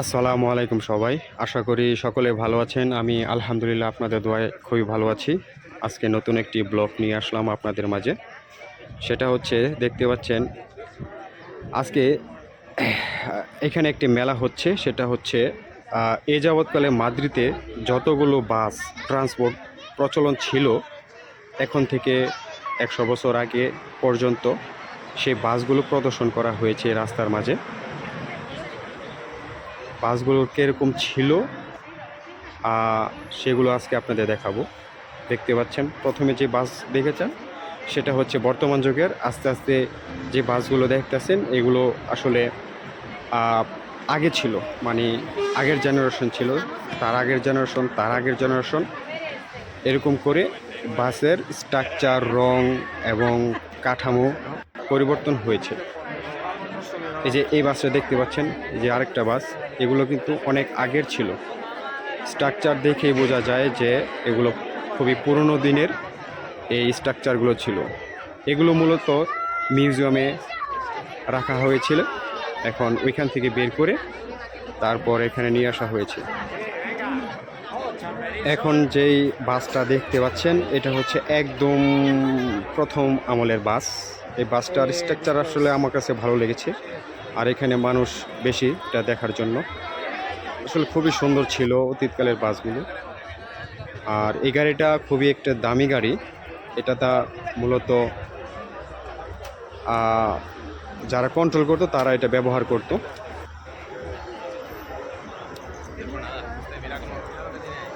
আসসালামু আলাইকুম সবাই। আশা করি সকলে ভালো আছেন। আমি আলহামদুলিল্লাহ আপনাদের দোয়ায় খুবই ভালো আছি। আজকে নতুন একটি ব্লগ নিয়ে আসলাম আপনাদের মাঝে। সেটা হচ্ছে, দেখতে পাচ্ছেন, আজকে এখানে একটি মেলা হচ্ছে। সেটা হচ্ছে এ যাবৎকালে মাদ্রিদে যতগুলো বাস, ট্রান্সপোর্ট প্রচলন ছিল, এখন থেকে একশো বছর আগে পর্যন্ত সেই বাসগুলো প্রদর্শন করা হয়েছে রাস্তার মাঝে। বাসগুলো কীরকম ছিল সেগুলো আজকে আপনাদের দেখাবো। দেখতে পাচ্ছেন, প্রথমে যে বাস দেখেছেন, সেটা হচ্ছে বর্তমান যুগের আস্তে আস্তে যে বাসগুলো দেখতেছেন, এগুলো আসলে আগে ছিল মানে আগের জেনারেশন ছিল, তার আগের জেনারেশন তার আগের জেনারেশন এরকম করে বাসের স্ট্রাকচার রং এবং কাঠামো পরিবর্তন হয়েছে। এই যে এই বাসটা দেখতে পাচ্ছেন, এই যে আরেকটা বাস, এগুলো কিন্তু অনেক আগের ছিল। স্ট্রাকচার দেখেই বোঝা যায় যে এগুলো খুবই পুরনো দিনের এই স্ট্রাকচারগুলো ছিল। এগুলো মূলত মিউজিয়ামে রাখা হয়েছিল। এখন ওইখান থেকে বের করে তারপর এখানে নিয়ে আসা হয়েছে। এখন যেই বাসটা দেখতে পাচ্ছেন, এটা হচ্ছে একদম প্রথম আমলের বাস। এই বাসটার স্ট্রাকচার আসলে আমার কাছে ভালো লেগেছে। আর এখানে মানুষ বেশি এটা দেখার জন্য। আসলে খুবই সুন্দর ছিল অতীতকালের বাসগুলো। আর এই গাড়িটা খুবই একটা দামি গাড়ি। এটা তা মূলত যারা কন্ট্রোল করতো তারা এটা ব্যবহার করতো।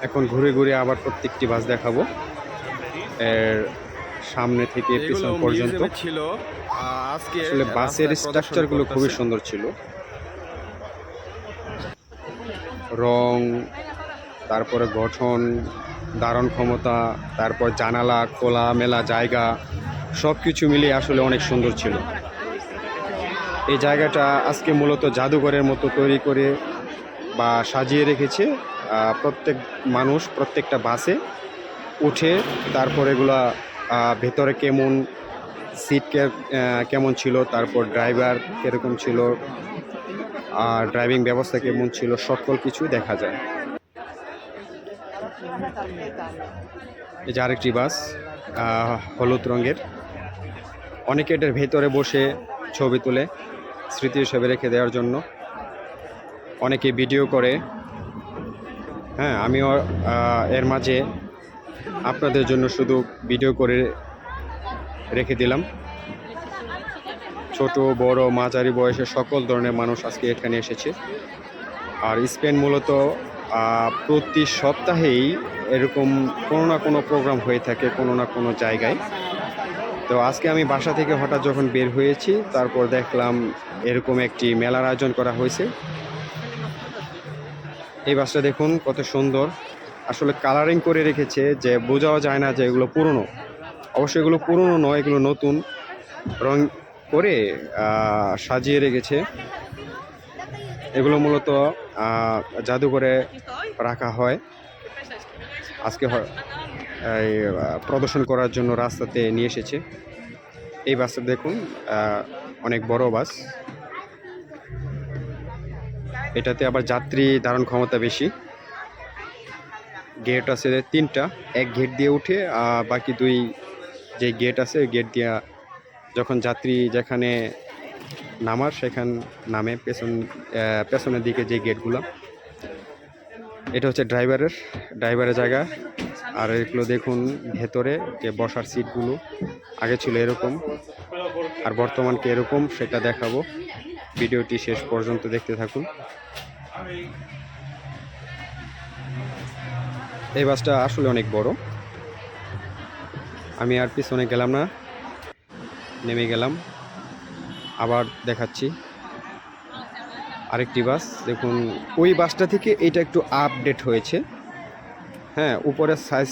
এখন ঘুরে ঘুরে আবার প্রত্যেকটি বাস দেখাবো। এর সামনে থেকে পেছন পর্যন্ত। ছিল। আজকে আসলে বাসের স্ট্রাকচারগুলো খুবই সুন্দর ছিল। রং তারপরে গঠন দারণ ক্ষমতা তারপর জানালা খোলা মেলা জায়গা সব কিছু মিলিয়ে আসলে অনেক সুন্দর ছিল। এই জায়গাটা আজকে মূলত জাদুঘরের মতো তৈরি করে বা সাজিয়ে রেখেছে। প্রত্যেক মানুষ প্রত্যেকটা বাসে উঠে তারপর এগুলা ভেতরে কেমন সিট কেমন ছিল, তারপর ড্রাইভার কীরকম ছিল আর ড্রাইভিং ব্যবস্থা কেমন ছিল, সকল কিছু দেখা যায়। এই যে আরেকটি বাস হলুদ রঙের। অনেকে এটার ভেতরে বসে ছবি তুলে স্মৃতি হিসেবে রেখে দেওয়ার জন্য। অনেকে ভিডিও করে। হ্যাঁ আমিও এর মাঝে আপনাদের জন্য শুধু ভিডিও করে রেখে দিলাম। ছোট, বড়, মাঝারি বয়সের সকল ধরনের মানুষ আজকে এখানে এসেছে। আর স্পেন মূলত প্রতি সপ্তাহেই এরকম কোনো না কোনো প্রোগ্রাম হয়ে থাকে কোনো না কোনো জায়গায়। তো আজকে আমি বাসা থেকে হঠাৎ যখন বের হয়েছি, তারপর দেখলাম এরকম একটি মেলার আয়োজন করা হয়েছে। এই বাসটা দেখুন, কত সুন্দর। আসলে কালারিং করে রেখেছে যে বোঝাও যায় না যে এগুলো পুরনো। অবশ্যই এগুলো পুরনো নয়, এগুলো নতুন। রং করে সাজিয়ে রেখেছে। এগুলো মূলত জাদুঘরে রাখা হয়। আজকে প্রদর্শন করার জন্য রাস্তাতে নিয়ে এসেছে। এই বাসটা দেখুন অনেক বড় বাস। এটাতে আবার যাত্রী ধারণ ক্ষমতা বেশি। গেট আছে তিনটা, এক গেট দিয়ে উঠে আর বাকি দুই যে গেট আছে গেট দিয়া যখন যাত্রী যেখানে নামার, সেখান নামে পেছন পেছনের দিকে যে গেটগুলো। এটা হচ্ছে ড্রাইভারের ড্রাইভারের জায়গা। আর এগুলো দেখুন ভেতরে যে বসার সিটগুলো, আগে ছিল এরকম, আর বর্তমানকে এরকম, সেটা দেখাবো। ভিডিওটি শেষ পর্যন্ত দেখতে থাকুন। এই বাসটা আসলে অনেক বড়। আমি আর পিছনে গেলাম না, নেমে গেলাম। আবার দেখাচ্ছি আরেকটি বাস। দেখুন, ওই বাসটা থেকে এটা একটু আপডেট হয়েছে। হ্যাঁ উপরের সাইজ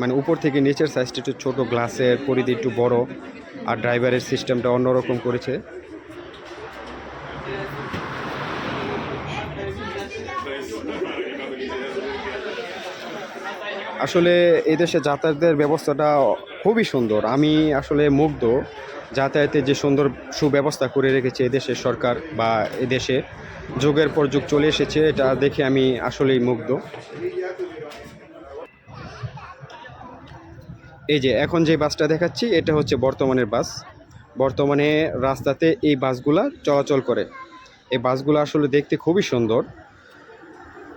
মানে উপর থেকে নিচের সাইজটা একটু ছোটো গ্লাসের পরিধি একটু বড়। আর ড্রাইভারের সিস্টেমটা অন্যরকম করেছে। আসলে এই দেশে যাতায়াতের ব্যবস্থাটা খুবই সুন্দর। আমি আসলে মুগ্ধ যাতায়াতে যে সুন্দর সুব্যবস্থা করে রেখেছে এদেশের সরকার বা এদেশে। যুগের পর যুগ চলে এসেছে, এটা দেখে আমি আসলেই মুগ্ধ। এই যে এখন যে বাসটা দেখাচ্ছি, এটা হচ্ছে বর্তমানের বাস। বর্তমানে রাস্তাতে এই বাসগুলা চলাচল করে। এই বাসগুলো আসলে দেখতে খুবই সুন্দর।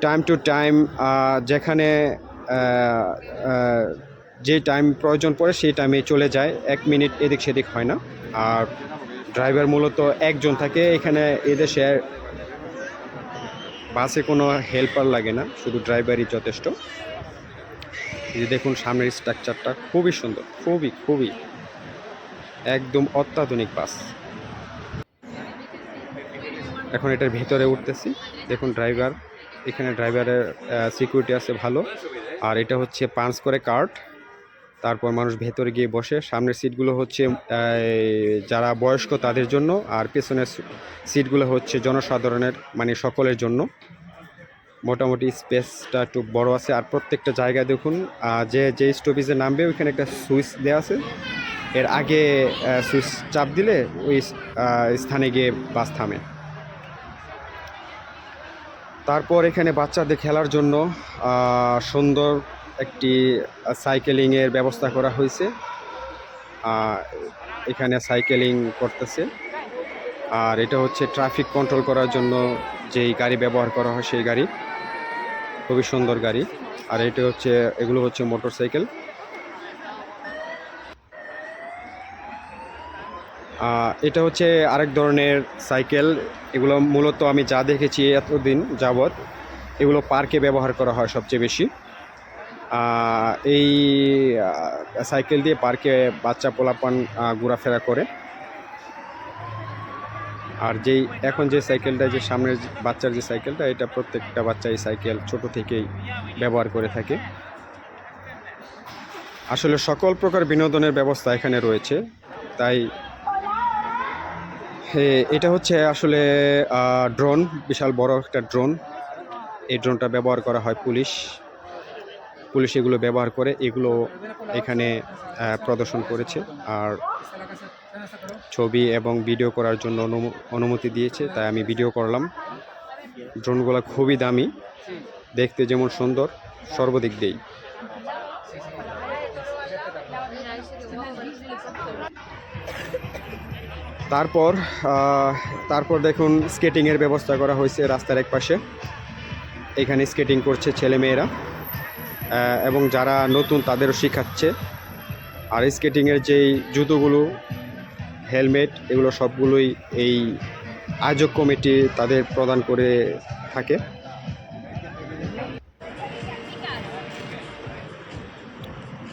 টাইম টু টাইম যেখানে যে টাইম প্রয়োজন পড়ে সেই টাইমে চলে যায়। এক মিনিট এদিক সেদিক হয় না। আর ড্রাইভার মূলত একজন থাকে। এখানে এদেশে বাসে কোনো হেল্পার লাগে না। শুধু ড্রাইভারই যথেষ্ট। এই যে দেখুন সামনের স্ট্রাকচারটা খুবই সুন্দর। খুবই খুবই একদম অত্যাধুনিক বাস। এখন এটার ভিতরে উঠতেছি। দেখুন ড্রাইভার এখানে ড্রাইভারের সিকিউরিটি আছে ভালো। আর এটা হচ্ছে পাঞ্চ করে কার্ড। তারপর মানুষ ভেতরে গিয়ে বসে। সামনের সিটগুলো হচ্ছে যারা বয়স্ক তাদের জন্য। আর পেছনের সিটগুলো হচ্ছে জনসাধারণের মানে সকলের জন্য। মোটামুটি স্পেসটা একটু বড় আছে। আর প্রত্যেকটা জায়গায় দেখুন যে যে স্টপেজে নামবে, ওইখানে একটা সুইচ দেওয়া আছে। এর আগে সুইচ চাপ দিলে ওই স্থানে গিয়ে বাস থামে। তারপর এখানে বাচ্চাদের খেলার জন্য সুন্দর একটি সাইকেলিংয়ের ব্যবস্থা করা হয়েছে। এখানে সাইকেলিং করতেছে। আর এটা হচ্ছে ট্রাফিক কন্ট্রোল করার জন্য যেই গাড়ি ব্যবহার করা হয় সেই গাড়ি। খুবই সুন্দর গাড়ি। আর এটা হচ্ছে, এগুলো হচ্ছে মোটর সাইকেল এটা হচ্ছে আরেক ধরনের সাইকেল। এগুলো মূলত আমি যা দেখেছি এতদিন যাবৎ, এগুলো পার্কে ব্যবহার করা হয় সবচেয়ে বেশি। এই সাইকেল দিয়ে পার্কে বাচ্চা পোলাপান ঘোরাফেরা করে। আর যেই, এখন যে সাইকেলটা, যে সামনের বাচ্চার যে সাইকেলটা, এটা প্রত্যেকটা বাচ্চা এই সাইকেল ছোট থেকেই ব্যবহার করে থাকে। আসলে সকল প্রকার বিনোদনের ব্যবস্থা এখানে রয়েছে। তাই এটা হচ্ছে আসলে ড্রোন বিশাল বড় একটা ড্রোন এই ড্রোনটা ব্যবহার করা হয় পুলিশ। পুলিশ এগুলো ব্যবহার করে, এগুলো এখানে প্রদর্শন করেছে। আর ছবি এবং ভিডিও করার জন্য অনুম- অনুমতি দিয়েছে, তাই আমি ভিডিও করলাম। ড্রোনগুলো খুবই দামি। দেখতে যেমন সুন্দর, সর্বদিক দিয়েই। তারপর তারপর দেখুন স্কেটিংয়ের ব্যবস্থা করা হয়েছে রাস্তার এক পাশে এখানে স্কেটিং করছে ছেলেমেয়েরা এবং যারা নতুন তাদেরও শেখাচ্ছে। আর স্কেটিংয়ের যেই জুতোগুলো হেলমেট এগুলো সবগুলোই এই আয়োজক কমিটি তাদের প্রদান করে থাকে।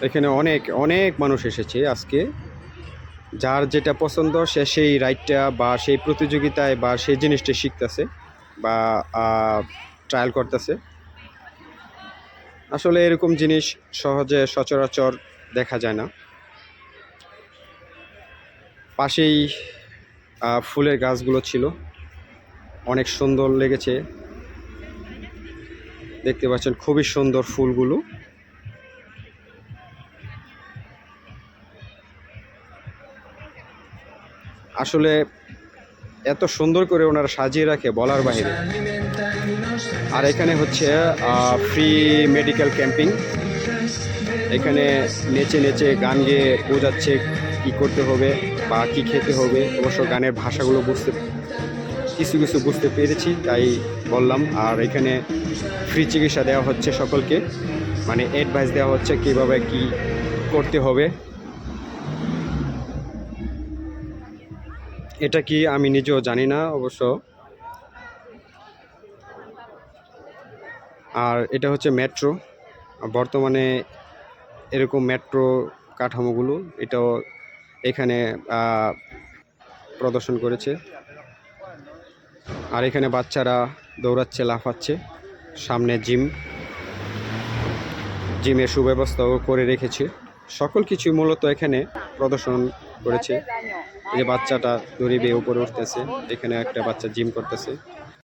এখানে অনেক অনেক মানুষ এসেছে আজকে। যার যেটা পছন্দ, সে সেই রাইডটা বা সেই প্রতিযোগিতায় বা সেই জিনিসটা শিখতেছে বা ট্রায়াল করতেছে। আসলে এরকম জিনিস সহজে সচরাচর দেখা যায় না। পাশেই ফুলের গাছগুলো ছিল। অনেক সুন্দর লেগেছে। দেখতে পাচ্ছেন খুবই সুন্দর ফুলগুলো। আসলে এত সুন্দর করে ওনারা সাজিয়ে রাখে বলার বাইরে আর এখানে হচ্ছে ফ্রি মেডিকেল ক্যাম্পিং এখানে নেচে নেচে গান গেয়ে বোঝাচ্ছে কি করতে হবে বা কি খেতে হবে। অবশ্য গানের ভাষাগুলো বুঝতে, কিছু কিছু বুঝতে পেরেছি, তাই বললাম। আর এখানে ফ্রি চিকিৎসা দেওয়া হচ্ছে সকলকে। মানে অ্যাডভাইস দেওয়া হচ্ছে কীভাবে কি করতে হবে। এটা কি আমি নিজেও জানি না অবশ্য। আর এটা হচ্ছে মেট্রো। বর্তমানে এরকম মেট্রো কাঠামোগুলো এটাও এখানে প্রদর্শন করেছে। আর এখানে বাচ্চারা দৌড়াচ্ছে, লাফাচ্ছে। সামনে জিম। জিমের সুব্যবস্থাও করে রেখেছে। সকল কিছু মূলত এখানে প্রদর্শন করেছে। এই বাচ্চাটা দড়ি বেয়ে উপরে উঠতেছে। এখানে একটা বাচ্চা জিম করতেছে।